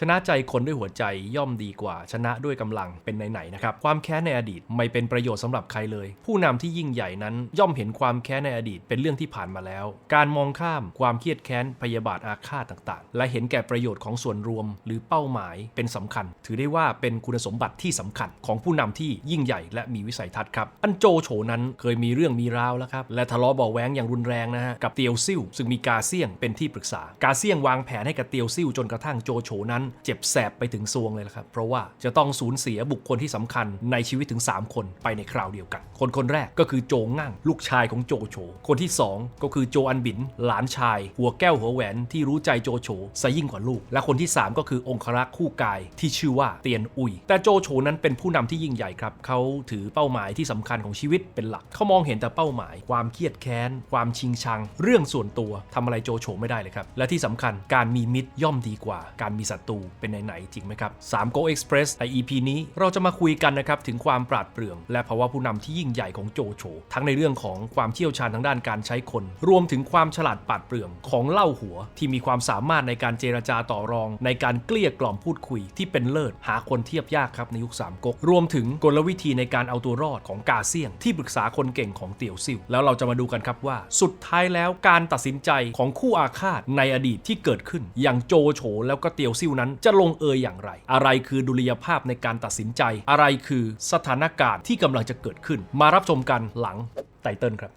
ชนะใจคนด้วยหัวใจย่อมดีกว่า ชนะด้วยกำลังเป็นไหนๆนะครับ ความแค้นในอดีตไม่เป็นประโยชน์สำหรับใครเลย ผู้นำที่ยิ่งใหญ่นั้นย่อมเห็นความแค้นในอดีตเป็นเรื่องที่ผ่านมาแล้ว การมองข้ามความเครียดแค้นพยาบาทอาฆาตต่างๆ และเห็นแก่ประโยชน์ของส่วนรวม หรือเป้าหมายเป็นสำคัญ ถือได้ว่าเป็นคุณสมบัติที่สำคัญของผู้นำที่ยิ่งใหญ่และมีวิสัยทัศน์ครับอันโจโฉนั้นเคยมีเรื่องมีราวแล้วครับและทะเลาะเบาแว้งอย่างรุนแรงนะฮะกับเตียวซิ่วซึ่งมีกาเซียงเป็นที่ปรึกษากาเซียงวางแผนให้กับเตียวซิ่วจนกระทั่งโจโฉนั้นเจ็บแสบไปถึงซวงเลยละครับ เพราะว่าจะต้องสูญเสียบุคคลที่สำคัญในชีวิตถึง 3 คนไปในคราวเดียวกัน คนคนแรกก็คือโจงั่ง ลูกชายของโจโฉ คนที่ 2 ก็คือโจอันบิน หลานชาย หัวแก้วหัวแหวนที่รู้ใจโจโฉซะยิ่งกว่าลูก และคนที่ 3 ก็คือองครักษ์คู่กายที่ชื่อว่าเตียนอุย แต่โจโฉนั้นเป็นผู้นำที่ยิ่งใหญ่ครับเขาถือเป้าหมายที่สำคัญของชีวิตเป็นหลักเขามองเห็นแต่เป้าหมาย ความเครียดแค้น ความชิงชัง เรื่องส่วนตัวทำอะไรโจโฉไม่ได้เลยครับและที่สำคัญการมีมิตรย่อมดีกว่า การมีศัตรูเป็นไหนๆจริงไหมครับ3 Go Express ใน EP นี้เราจะมาคุยกันนะครับถึงความปราดเปรื่อง และภาวะผู้นำที่ยิ่งใหญ่ของโจโฉทั้งในเรื่องของความเชี่ยวชาญทางด้านการใช้คน รวมถึงความฉลาดปราดเปรื่องของเล่าหัว ที่มีความสามารถในการเจรจาต่อรอง ในการเกลี้ยกล่อมพูดคุยที่เป็นเลิศหาคนเทียบยากครับในยุคสามก๊กรวมถึงกลวิธีในการเอาตัวรอดของกาเซียง ที่ปรึกษาคนเก่งของเตี่ยวซิ่วแล้วเราจะมาดูกันครับว่า สุดท้ายแล้วการตัดสินใจของคู่อาฆาตในอดีตที่เกิดขึ้นอย่างโจโฉแล้วก็เตียวซิ่วนั้นจะลงเอยอย่างไร อะไรคือดุลยภาพในการตัดสินใจ อะไรคือสถานการณ์ที่กำลังจะเกิดขึ้น มารับชมกันหลังไตเติลครับ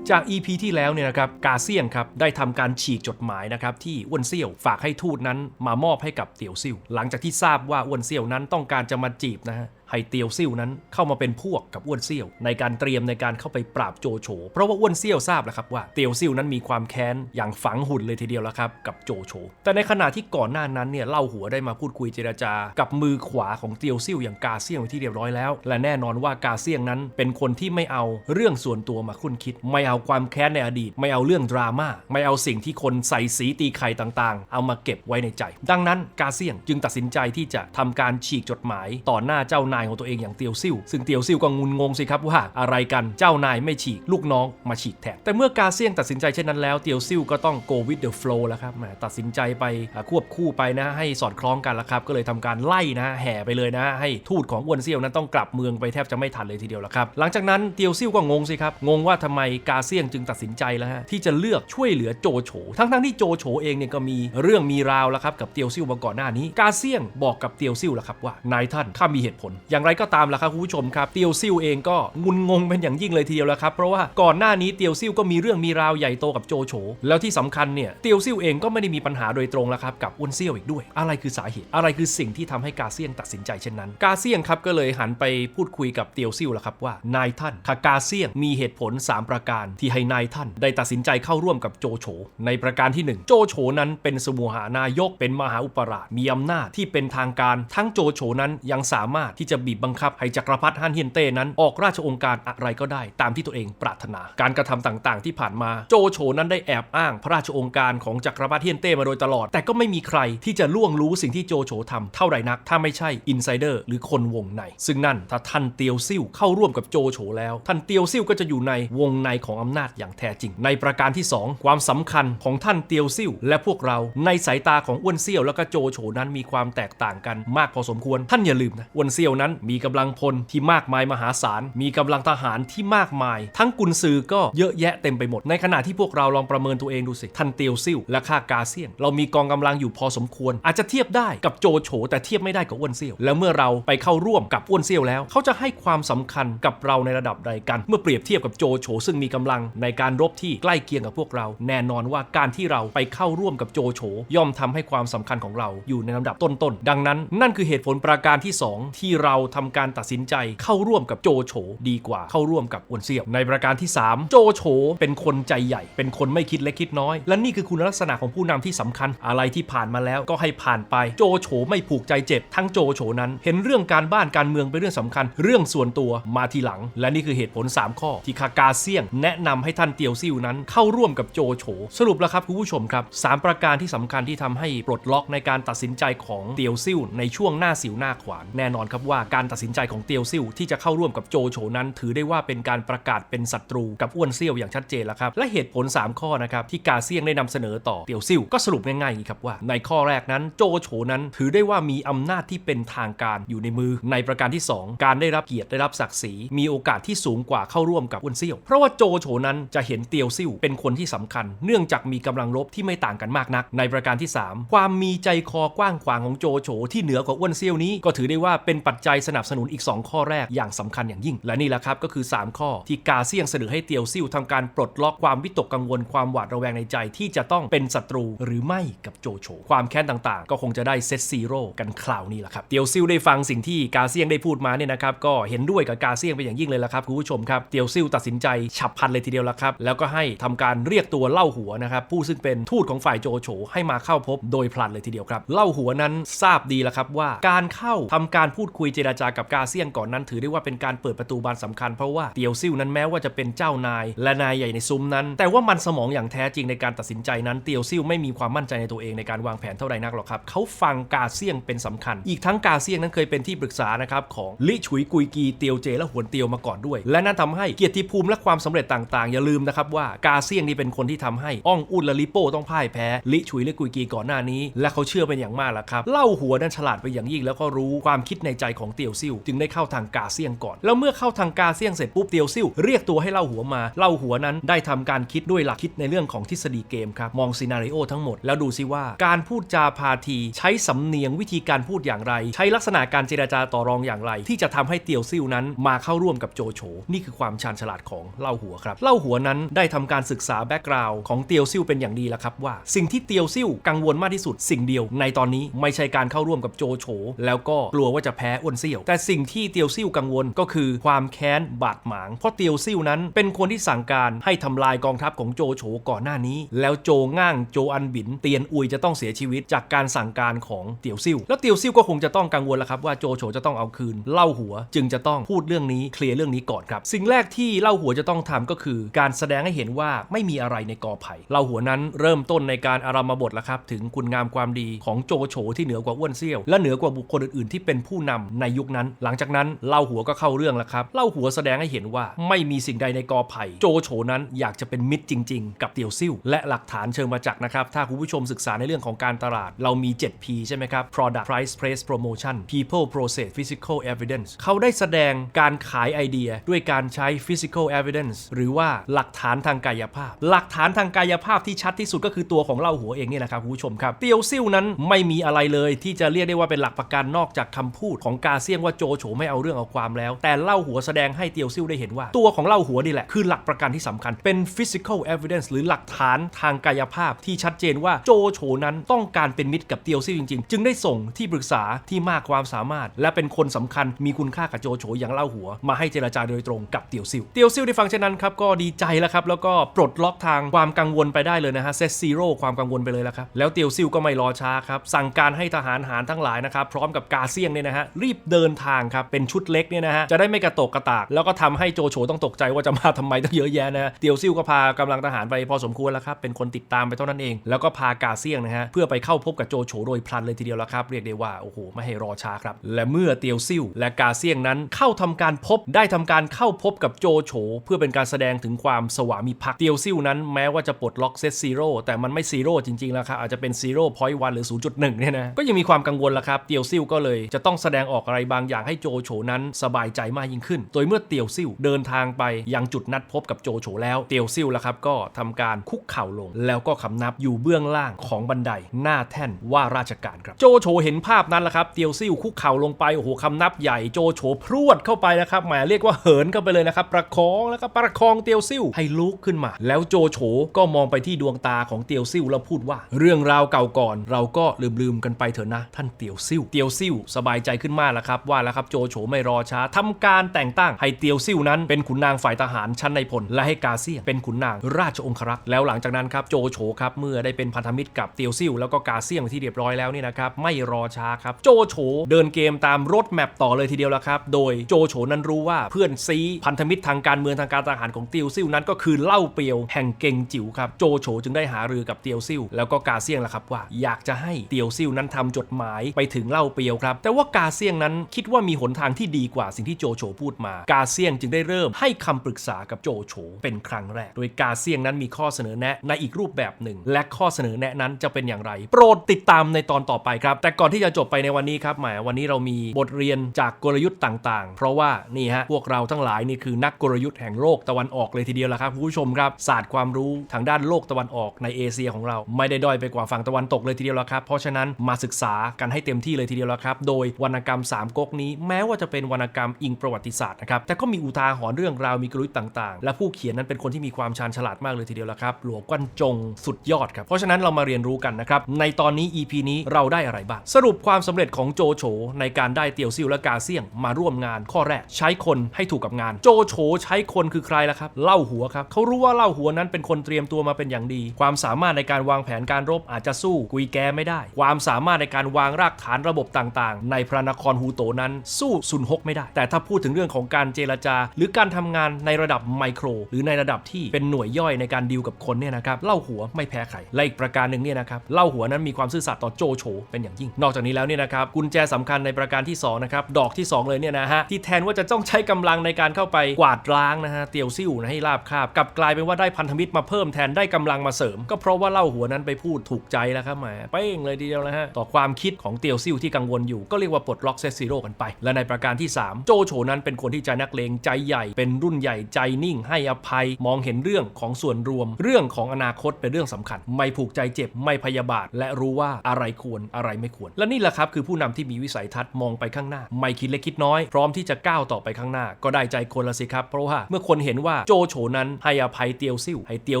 จาก EP ที่แล้วเนี่ยนะครับกาเซียงครับได้ทำการฉีกจดหมายนะครับที่อ้วนเซี่ยวฝากให้ทูตนั้นมามอบให้กับเตียวซิ่วหลังจากที่ทราบว่าอ้วนเซี่ยวนั้นต้องการจะมาจีบนะฮะ ให้เตียวซิ่วนั้นเข้ามาเป็นพวกกับอ้วนเซี่ยว ในการเตรียมในการเข้าไปปราบโจโฉเพราะว่าอ้วนเซี่ยวทราบแล้วครับว่าเตียวซิ่วนั้นมีความแค้นอย่างฝังหุ่นเลยทีเดียวแล้วครับกับโจโฉแต่ในขณะที่ก่อนหน้านั้นเนี่ยเล่าหัวได้มาพูดคุยเจรจา กับมือขวาของเตียวซิ่วอย่างกาเซียงที่เรียบร้อยแล้ว และแน่นอนว่ากาเซียงนั้นเป็นคนที่ไม่เอาเรื่องส่วนตัวมาคุ้นคิด ไม่เอาความแค้นในอดีต ไม่เอาเรื่องดราม่าไม่เอาสิ่งที่คนใส่สีตีไข่ต่างๆ เอามาเก็บไว้ในใจ ดังนั้นกาเซียงจึงตัดสินใจที่จะทำการฉีกจดหมายต่อหน้าเจ้านายายของตัวเองอย่างเตียวซิ่วซึ่งเตียวซิ่วก็งุนงงสิครับว่าอะไรกันเจ้านายไม่ฉีกลูกน้องมาฉีกแทนแต่เมื่อกาเซียงตัดสินใจเช่นนั้นแล้วเตียวซิ่วก็ต้อง go with the flow แล้วครับตัดสินใจไปควบคู่ไปนะให้สอดคล้องกันแล้วครับก็เลยทำการไล่นะแห่ไปเลยนะ ให้ทูตของอ้วนเซี่ยวนั้นต้องกลับเมืองไปแทบจะไม่ทันเลยทีเดียวแล้วครับหลังจากนั้นเตียวซิ่วก็งงสิครับงงว่าทำไมกาเซียงจึงตัดสินใจแล้วฮะที่จะเลือกช่วยเหลือโจโฉทั้งๆที่โจโฉเองเนี่ยก็มีเรื่องมีราวแล้วครับกับเตียวซิ่วมาก่อนหน้านี้ กาเซียงบอกกับเตียวซิ่วแล้วครับว่านายท่านข้ามีเหตุผลอย่างไรก็ตามล่ะครับคุณผู้ชมครับเตียวซิ่วเองก็งุนงงเป็นอย่างยิ่งเลยทีเดียวแล้วครับเพราะว่าก่อนหน้านี้เตียวซิ่วก็มีเรื่องมีราวใหญ่โตกับโจโฉแล้วที่สำคัญเนี่ยเตียวซิ่วเองก็ไม่ได้มีปัญหาโดยตรงแล้วครับกับอ้วนเซี่ยวอีกด้วย อะไรคือสาเหตุ อะไรคือสิ่งที่ทำให้กาเซียงตัดสินใจเช่นนั้น กาเซียงครับก็เลยหันไปพูดคุยกับเตียวซิ่วแล้วครับว่านายท่านคากาเซียงมีเหตุผล 3 ประการ ที่ให้นายท่าน ได้ตัดสินใจเข้าร่วมกับโจโฉในประการที่ 1 โจโฉนั้นเป็นสมุหานายกเป็นมหาอุปราชมีอำนาจที่เป็นทางการ ทั้งโจโฉนั้นยังสามารถที่จะบีบบังคับให้จักรพรรดิฮั่นเฮียนเต้นั้นออกราชองค์การอะไรก็ได้ตามที่ตัวเองปรารถนา การกระทำต่างๆ ที่ผ่านมาโจโฉนั้นได้แอบอ้างพระราชองค์การของจักรพรรดิเฮียนเต้มาโดยตลอด แต่ก็ไม่มีใครที่จะล่วงรู้สิ่งที่โจโฉทำเท่าไหร่นัก ถ้าไม่ใช่อินไซเดอร์หรือคนวงใน ซึ่งนั่นถ้าท่านเตียวซิ่วเข้าร่วมกับโจโฉแล้ว ท่านเตียวซิ่วก็จะอยู่ในวงในของอำนาจอย่างแท้จริง ในประการที่ 2 ความสำคัญของท่านเตียวซิ่วและพวกเราในสายตาของอ้วนเซี่ยว แล้วก็โจโฉนั้นมีความแตกต่างกันมากพอสมควร ท่านอย่าลืมนะอ้วนเซี่ยวนั้นมีกำลังพลที่มากมายมหาศาล มีกำลังทหารที่มากมาย ทั้งกุนซือก็เยอะแยะเต็มไปหมด ในขณะที่พวกเราลองประเมินตัวเองดูสิท่านเตียวซิ่วและข้ากาเซียน เรามีกองกำลังอยู่พอสมควร อาจจะเทียบได้กับโจโฉแต่เทียบไม่ได้กับอ้วนเซี่ยว แล้วเมื่อเราไปเข้าร่วมกับอ้วนเซี่ยวแล้ว เขาจะให้ความสำคัญกับเราในระดับใดกัน เมื่อเปรียบเทียบกับโจโฉซึ่งมีกำลังในการรบที่ใกล้เคียงกับพวกเรา แน่นอนว่าการที่เราไปเข้าร่วมกับโจโฉย่อมทำให้ความสำคัญของเราอยู่ในลำดับต้นๆดังนั้น นั่นคือเหตุผลประการที่ 2 ที่เราราทำการตัดสินใจเข้าร่วมกับโจโฉดีกว่าเข้าร่วมกับอ้วนเซี่ยวในประการที่ 3 โจโฉเป็นคนใจใหญ่ เป็นคนไม่คิดเล็กคิดน้อย และนี่คือคุณลักษณะของผู้นำที่สำคัญอะไรที่ผ่านมาแล้วก็ให้ผ่านไปโจโฉไม่ผูกใจเจ็บ ทั้งโจโฉนั้น เห็นเรื่องการบ้านการเมืองเป็นเรื่องสำคัญ เรื่องส่วนตัวมาทีหลัง และนี่คือเหตุผล 3 ข้อ ที่คากาเซียง แนะนำให้ท่านเตียวซิ่วนั้น เข้าร่วมกับโจโฉสรุปแล้วครับคุณผู้ชมครับสามประการที่สำคัญที่ทำให้ปลดล็อกในการตัดสินใจของเตียวซิ่วในช่วงหน้าสิวหน้าขวานแน่นอนครับว่าว่าการตัดสินใจของเตียวซิ่วที่จะเข้าร่วมกับโจโฉนั้น ถือได้ว่าเป็นการประกาศเป็นศัตรูกับอ้วนเซี่ยวอย่างชัดเจนแล้วครับ และเหตุผล 3 ข้อนะครับที่กาเซียงได้นำเสนอต่อเตียวซิ่วก็สรุปง่ายๆอย่างนี้ครับว่า ในข้อแรกนั้นโจโฉนั้น ถือได้ว่ามีอำนาจที่เป็นทางการอยู่ในมือ ในประการที่ 2 การได้รับเกียรติได้รับศักดิ์ศรีมีโอกาสที่สูงกว่าเข้าร่วมกับอ้วนเซี่ยว เพราะว่าโจโฉนั้นจะเห็นเตียวซิ่วเป็นคนที่สำคัญ เนื่องจากมีกำลังรบที่ไม่ต่างกันมากนัก ในประการที่ 3 ความมีใจคอกว้างขวางของโจโฉที่เหนือกว่าอ้วนเซี่ยวนี้ก็ถือได้ว่าเป็นปัจจยสนับสนุนอีก 2 ข้อแรกอย่างสำคัญอย่างยิ่ง และนี่แหละครับก็คือ 3 ข้อที่กาเซียงเสนอให้เตียวซิ่วทำการปลดล็อกความวิตกกังวลความหวาดระแวงในใจที่จะต้องเป็นศัตรูหรือไม่กับโจโฉความแค้นต่างๆ ก็คงจะได้เซตซีโร่กันคราวนี้แหละครับเตียวซิ่วได้ฟังสิ่งที่กาเซียงได้พูดมาเนี่ยนะครับก็เห็นด้วยกับกาเซียงเป็นอย่างยิ่งเลยละครับคุณผู้ชมครับเตียวซิ่วตัดสินใจฉับพลันเลยทีเดียวละครับแล้วก็ให้ทำการเรียกตัวเล่าหัวนะครับผู้ซึ่งเป็นทูตของฝ่ายโจโฉให้มาเข้าพบโดยพลันเลยทีเดียวครับเล่าหัวนั้นทราบดีแล้วครับว่าการเข้าทำการพูดคุยเจจราจากับกาเซียงก่อนนั้น ถือได้ว่าเป็นการเปิดประตูบานสำคัญเพราะว่าเตียวซิ่วนั้นแม้ว่าจะเป็นเจ้านาย และนายใหญ่ในซุ้มนั้น แต่ว่ามันสมองอย่างแท้จริงในการตัดสินใจนั้นเตียวซิ่วไม่มีความมั่นใจในตัวเองในการวางแผนเท่าใดนักหรอกครับเขาฟังกาเซียงเป็นสำคัญ อีกทั้งกาเซียงนั้นเคยเป็นที่ปรึกษานะครับของลิฉุยกุยกีเตียวเจและหวนเตียวมาก่อนด้วย และนั่นทำให้เกียรติภูมิและความสำเร็จต่างๆ อย่าลืมนะครับว่ากาเซียงนี่เป็นคนที่ทำให้อ่องอุนและลิโป้ต้องพ่ายแพ้ลิฉุยและกุยกีก่อนหน้านี้ และเขาเชื่อเป็นอย่างมากแล้วครับเล่าหัวนั้นฉลาดไปอย่างยิ่งแล้วก็รู้ความคิดในใจของเตียวซิ่วจึงได้เข้าทางกาเซียงก่อน แล้วเมื่อเข้าทางกาเซียงเสร็จปุ๊บเตียวซิ่วเรียกตัวให้เล่าหัวมาเล่าหัวนั้นได้ทำการคิดด้วยหลักคิดในเรื่องของทฤษฎีเกมครับมองซีนารีโอทั้งหมดแล้วดูซิว่า การพูดจาพาที ใช้สำเนียงวิธีการพูดอย่างไร ใช้ลักษณะการเจรจาต่อรองอย่างไร ที่จะทำให้เตียวซิ่วนั้นมาเข้าร่วมกับโจโฉนี่คือความชาญฉลาดของเล่าหัวครับ เล่าหัวนั้นได้ทำการศึกษาแบ็กกราวด์ของเตียวซิ่วเป็นอย่างดีแล้วครับว่า สิ่งที่เตียวซิ่วกังวลมากที่สุด สิ่งเดียวในตอนนี้ไม่ใช่การเข้าร่วมกับโจโฉแล้วก็กลัวว่าจะแพ้อ้วนเซี่ยว แต่สิ่งที่เตียวซิ่วกังวลก็คือความแค้นบาดหมาง เพราะเตียวซิ่วนั้นเป็นคนที่สั่งการให้ทำลายกองทัพของโจโฉก่อนหน้านี้ แล้วโจง่างโจอันบิน เตียนอุยจะต้องเสียชีวิตจากการสั่งการของเตียวซิ่วแล้วเตียวซิ่วก็คงจะต้องกังวลแล้วครับว่าโจโฉจะต้องเอาคืนเล่าหัว จึงจะต้องพูดเรื่องนี้เคลียร์เรื่องนี้ก่อนครับ สิ่งแรกที่เล่าหัวจะต้องทำก็คือ การแสดงให้เห็นว่าไม่มีอะไรในกอไผ่เล่าหัวนั้นเริ่มต้นในการอารามาบทแล้วครับถึงคุณงามความดีของโจโฉที่เหนือกว่าอ้วนเซี่ยวและเหนือกว่าบุคคลอื่นๆ ที่เป็นผู้นำในยุคนั้น หลังจากนั้นเล่าหัวก็เข้าเรื่องแล้วครับเล่าหัวแสดงให้เห็นว่าไม่มีสิ่งใดในกอไผ่โจโฉนั้นอยากจะเป็นมิตรจริง ๆ กับเตียวซิ่วและหลักฐานเชิงมาจากนะครับถ้าคุณผู้ชมศึกษาในเรื่องของการตลาดเรามี 7P ใช่ไหมครับ product price place promotion people process physical evidence เขาได้แสดงการขายไอเดียด้วยการใช้ physical evidence หรือว่าหลักฐานทางกายภาพ หลักฐานทางกายภาพที่ชัดที่สุดก็คือตัวของเล่าหัวเองเนี่ยนะครับคุณผู้ชมครับเตียวซิ่วนั้นไม่มีอะไรเลยที่จะเรียกได้ว่าเป็นหลักประกันนอกจากคำพูดของกาเซียงว่าโจโฉไม่เอาเรื่องเอาความแล้ว แต่เล่าหัวแสดงให้เตียวซิ่วได้เห็นว่า ตัวของเล่าหัวนี่แหละ คือหลักประกันที่สำคัญเป็น physical evidence หรือหลักฐานทางกายภาพที่ชัดเจนว่าโจโฉนั้นต้องการเป็นมิตรกับเตียวซิ่วจริง ๆ จึงได้ส่งที่ปรึกษาที่มากความสามารถ และเป็นคนสำคัญมีคุณค่ากับโจโฉอย่างเล่าหัว มาให้เจรจาโดยตรงกับเตียวซิ่วเตียวซิ่วได้ฟังเช่นนั้นครับก็ดีใจแล้วครับแล้วก็ปลดล็อกทางความกังวลไปได้เลยนะฮะเซตซีโร่ความกังวลไปเลยแล้วครับแล้วเตียวซิ่วก็ไม่รอช้าครับสั่งการให้ทหารหารทั้งหลายนะครับพร้อมกับกาเซียงเนี่ยนะฮะรีบเดินทางครับ เป็นชุดเล็กเนี่ยนะฮะ จะได้ไม่กระตกกระตาก แล้วก็ทำให้โจโฉต้องตกใจว่าจะมาทำไมตั้งเยอะแยะนะฮะเตียวซิ่วก็พากำลังทหารไปพอสมควรแล้วครับ เป็นคนติดตามไปเท่านั้นเอง แล้วก็พากาเซียงนะฮะ เพื่อไปเข้าพบกับโจโฉโดยพลันเลยทีเดียวแล้วครับ เรียกได้ว่า โอ้โห ไม่ให้รอช้าครับ และเมื่อเตียวซิ่วและกาเซียงนั้นเข้าทำการพบ ได้ทำการเข้าพบกับโจโฉเพื่อเป็นการแสดงถึงความสวามิภักดิ์ เตียวซิ่วนั้นแม้ว่าจะปลดล็อกเซตซีโร่แต่มันไม่ซีโร่จริงๆแล้วครับอาจจะเป็นซีโร่พอยต์วันหรือ 0.1เนี่ยนะก็ยังมีความกังวลละครับเตียวซิ่วก็เลยจะต้องแสดงออกอะไรบางอย่างให้โจโฉนั้นสบายใจมากยิ่งขึ้น โดยเมื่อเตียวซิ่วเดินทางไปยังจุดนัดพบกับโจโฉแล้วเตียวซิ่วละครับก็ทำการคุกเข่าลง แล้วก็คำนับอยู่เบื้องล่างของบันไดหน้าแท่นว่าราชการครับ โจโฉเห็นภาพนั้นละครับเตียวซิ่วคุกเข่าลงไปโอ้โหคำนับใหญ่โจโฉพรวดเข้าไปนะครับหมายเรียกว่าเหินเข้าไปเลยนะครับประคองแล้วก็ประคองเตียวซิ่วให้ลุกขึ้นมา แล้วโจโฉก็มองไปที่ดวงตาของเตียวซิ่วแล้วพูดว่า เรื่องราวเก่าก่อน เราก็ลืมๆกันไปเถอะนะ ท่านเตียวซิ่วเตียวซิ่วสบายใจขึ้นมากแล้วครับว่าแล้วครับโจโฉไม่รอช้าทำการแต่งตั้งให้เตียวซิ่วนั้นเป็นขุนนางฝ่ายทหารชั้นในพลและให้กาเซียนเป็นขุนนางราชองครักษ์แล้วหลังจากนั้นครับโจโฉครับเมื่อได้เป็นพันธมิตรกับเตียวซิ่วแล้วก็กาเซียนที่เรียบร้อยแล้วนี่นะครับไม่รอช้าครับโจโฉเดินเกมตามรถแมปต่อเลยทีเดียวแล้วครับโดยโจโฉนั้นรู้ว่าเพื่อนซีพันธมิตรทางการเมืองทางการทหารของเตียวซิ่วนั้นก็คือเล่าเปียวแห่งเก่งจิ๋วครับโจโฉจึงได้หารือกับเตียวซิ่วแล้วก็กาเซียงละครับว่า อยากจะให้เตียวซิ่วนั้นทำจดหมายไปถึงเล่าเปียวครับแต่ว่ากาเซียงนั้นนั้นคิดว่ามีหนทางที่ดีกว่าสิ่งที่โจโฉพูดมา กาเซียงจึงได้เริ่มให้คำปรึกษากับโจโฉเป็นครั้งแรก โดยกาเซียงนั้นมีข้อเสนอแนะในอีกรูปแบบหนึ่ง และข้อเสนอแนะนั้นจะเป็นอย่างไร โปรดติดตามในตอนต่อไปครับ แต่ก่อนที่จะจบไปในวันนี้ครับแหมวันนี้เรามีบทเรียนจากกลยุทธ์ต่างๆ เพราะว่านี่ฮะพวกเราทั้งหลายนี่คือนักกลยุทธ์แห่งโลกตะวันออกเลยทีเดียวละครับผู้ชมครับศาสตร์ความรู้ทางด้านโลกตะวันออกในเอเชียของเรา ไม่ได้ด้อยไปกว่าฝั่งตะวันตกเลยทีเดียวละครับ เพราะฉะนั้นมาศึกษากันให้เต็มที่เลยทีเดียวละครับ โดยวรรณกรรมสามก๊กนี้ แม้ว่าจะเป็นวรรณกรรมอิงประวัติศาสตร์นะครับแต่ก็มีอุทาหรณ์เรื่องราวมีกลยุทธ์ต่างๆ และผู้เขียนนั้นเป็นคนที่มีความชาญฉลาดมากเลยทีเดียวละครับหลวงกวนจงสุดยอดครับเพราะฉะนั้นเรามาเรียนรู้กันนะครับในตอนนี้ EP นี้เราได้อะไรบ้างสรุปความสำเร็จของโจโฉในการได้เตียวซิ่วและกาเซียงมาร่วมงานข้อแรก ใช้คนให้ถูกกับงาน โจโฉใช้คนคือใครล่ะครับเล่าหัวครับเขารู้ว่าเล่าหัวนั้นเป็นคนเตรียมตัวมาเป็นอย่างดี ความสามารถในการวางแผนการรบอาจจะสู้กุยแกไม่ได้ ความสามารถในการวางรากฐานระบบต่างๆ ในพระนครฮูโตนั้นสู้ซุนฮกไม่ได้ แต่ถ้าพูดถึงเรื่องของการเจรจา หรือการทำงานในระดับไมโคร หรือในระดับที่เป็นหน่วยย่อยในการดีลกับคนเนี่ยนะครับเล่าหัวไม่แพ้ใครและอีกประการหนึ่งเนี่ยนะครับเล่าหัวนั้นมีความซื่อสัตย์ต่อโจโฉเป็นอย่างยิ่ง นอกจากนี้แล้วเนี่ยนะครับกุญแจสำคัญในประการที่สองนะครับดอกที่สองเลยเนี่ยนะฮะที่แทนว่าจะต้องใช้กำลังในการเข้าไปกวาดล้างนะฮะเตียวซิ่วนะให้ราบคาบกลับกลายเป็นว่าได้พันธมิตรมาเพิ่มแทนได้กำลังมาเสริม ก็เพราะว่าเล่าหัวนั้นไปพูดถูกใจแล้วครับแหมเป้งเลยทีเดียวนะฮะต่อความคิดของเตียวซิ่วที่กังวลอยู่ก็เรียกว่าปลดล็อกเซซิโร่กันไป และในประการที่ 3 โจโฉนั้นเป็นคนที่ใจนักเลงใจใหญ่ เป็นรุ่นใหญ่ใจนิ่ง ให้อภัย มองเห็นเรื่องของส่วนรวม เรื่องของอนาคตเป็นเรื่องสำคัญ ไม่ผูกใจเจ็บไม่พยาบาท และรู้ว่าอะไรควรอะไรไม่ควร และนี่แหละครับคือผู้นำที่มีวิสัยทัศน์มองไปข้างหน้า ไม่คิดเล็กคิดน้อย พร้อมที่จะก้าวต่อไปข้างหน้า ก็ได้ใจคนละสิครับ เพราะว่าเมื่อคนเห็นว่าโจโฉนั้นให้อภัยเตียวซิ่วให้เตียว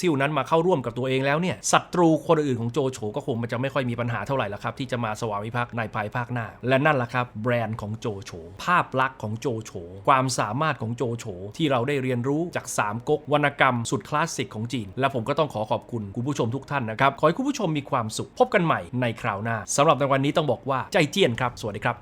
ซิ่วนั้นมาเข้าร่วมกับตัวเองแล้วเนี่ยศัตรูคนอื่นของโจโฉก็คงมันจะไม่ค่อยมีปัญหาเท่าไหร่ละครับที่จะมาสวามิภักดิ์ในภายภาคหน้า และนั่นแหละครับแบรนด์ของโจโฉภาพลักษณ์ของโจโฉความสามารถของโจโฉที่เราได้เรียนรู้จากสามก๊กวรรณกรรมสุดคลาสสิกของจีน และผมก็ต้องขอขอบคุณคุณผู้ชมทุกท่านนะครับ ขอให้คุณผู้ชมมีความสุขพบกันใหม่ในคราวหน้าสำหรับในวันนี้ต้องบอกว่าใจเจี้ยนครับ สวัสดีครับ